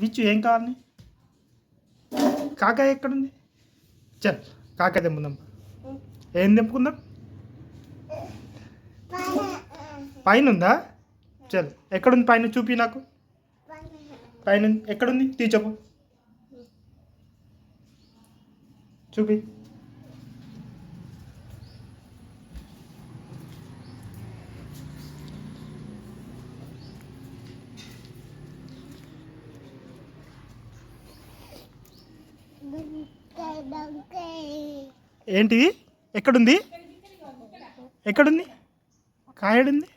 విచ్చు ఏం కావాలి? కాకాయ ఎక్కడుంది? చల్ కాకాయ తెంపుకుందాం ఏం తెంపుకుందాం? పైన ఉందా చల్ ఎక్కడుంది పైన చూపి నాకు. పైన ఉంది. తీ చెప్పు చూపి. ఏంటిది ఎక్కడుంది? ఎక్కడుంది? కాయడుంది?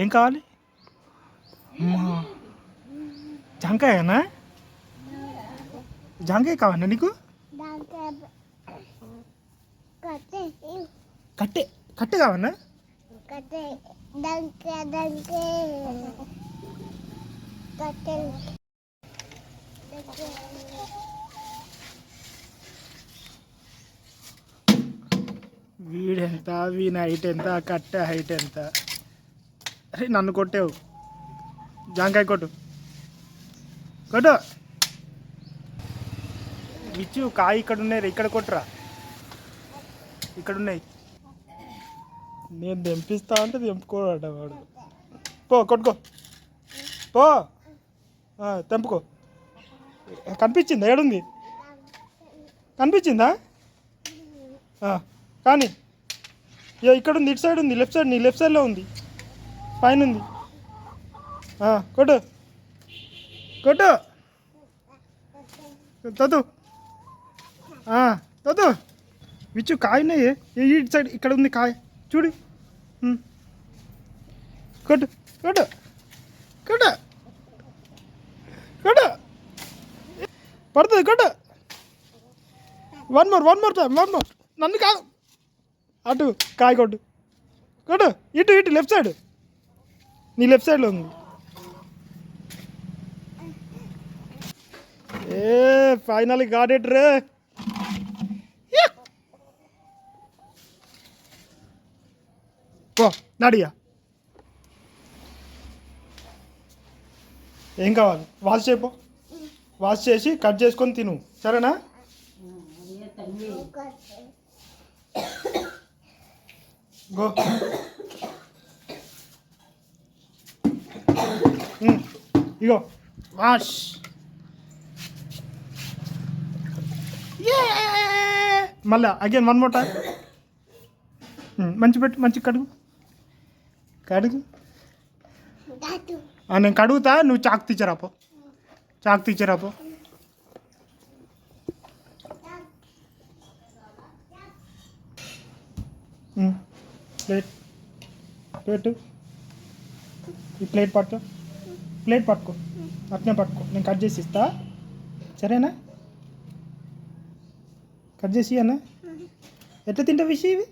ఏం కావాలి? అమ్మా. జాంకాయనా? జాంకాయ కావాలా నీకు? కట్టె. కట్టె కావాలా వీడెంత వీని హైట్ ఎంత కట్టె హైట్ ఎంత? అరే నన్ను కొట్టావు. జాంకాయ కొట్టు. కొట్టు. ఇచ్చు కాయ ఇక్కడ ఉన్నాయి ఇక్కడ కొట్టురా. ఇక్కడ ఉన్నాయి. నేను తెంపిస్తా అంటే తెంపుకోడట వాడు. పో కొట్టుకో. పో. తెంపుకో. కనిపించిందా? ఏడుంది? కనిపించిందా? ఆ, కానీ ఇక ఇక్కడ ఉంది ఇటు సైడ్ ఉంది లెఫ్ట్ సైడ్ నీ లెఫ్ట్ సైడ్లో ఉంది. పైన ఉంది. కొట్టు. కొట్టు. తదు తదు విచ్చు కాయ ఇటు సైడ్ ఇక్కడ ఉంది కాయ. చూడు. కొట్టు. కొట్టు. కొట్టు. కొట్టు. పడుతుంది కొట్టు. One more one more time one more నన్ను కాదు. అటు కాయ కొట్టు. కొట్టు ఇటు ఇటు లెఫ్ట్ సైడ్ నీ లెఫ్ట్ సైడ్లో ఉంది. ఏ ఫైనల్ గాట్ ఇట్ రే. పో నడియా. ఏం కావాలి? వాష్ చేయపో వాష్ చేసి కట్ చేసుకొని తిను. సరేనా? గో. ఉమ్, ఇగో. వాష్. మళ్ళా అగైన్ వన్ మోర్ టైం మంచి పెట్టు మంచి కడుగు. కడుగు. నేను కడుగుతా నువ్వు చాక్ తీచ్చరాపో చాక్ తీచ్చరాపో ప్లేట్ పెట్టు. ఈ ప్లేట్ పట్టు. ప్లేట్ పట్టుకో. అట్నే పట్టుకో. నేను కట్ చేసి ఇస్తా. సరేనా? కట్ చేసి అన్న ఎట్లా తింటావు విషయం ఇవి?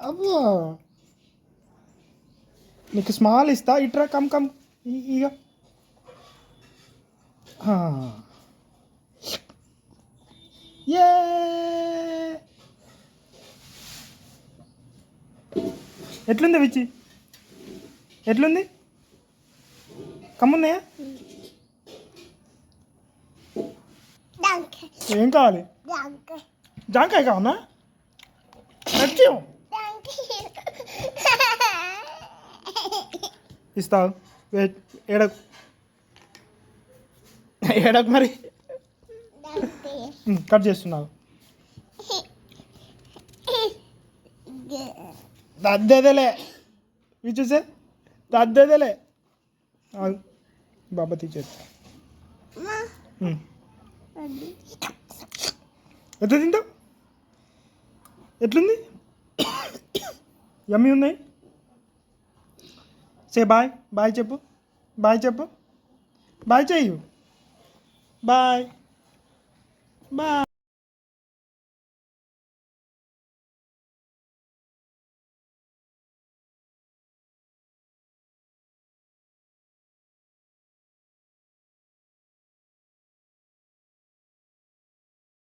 అబ్బో! నీకు స్మాల్ ఇస్తా. ఇట్రా కమ్ కమ్. ఇక ఏ ఎట్లుంది విచ్చి ఎట్లుంది? కమ్మున్నాయా? ఏం కావాలి? జాంకాయ. కావనా సత్యం ఇస్తావు. ఏడకు. ఏడకు మరి? కట్ చేస్తున్నావు. దద్దేదేలే ఇవి చూసే దద్దేదేలే. బాబా తీసేది ఎట్లా తింటావు ఎట్లుంది యమ్మీ ఉన్నాయి సే బాయ్ బాయ్ చెప్పు బాయ్ చెప్పు బాయ్ చెయ్యు బాయ్ బాయ్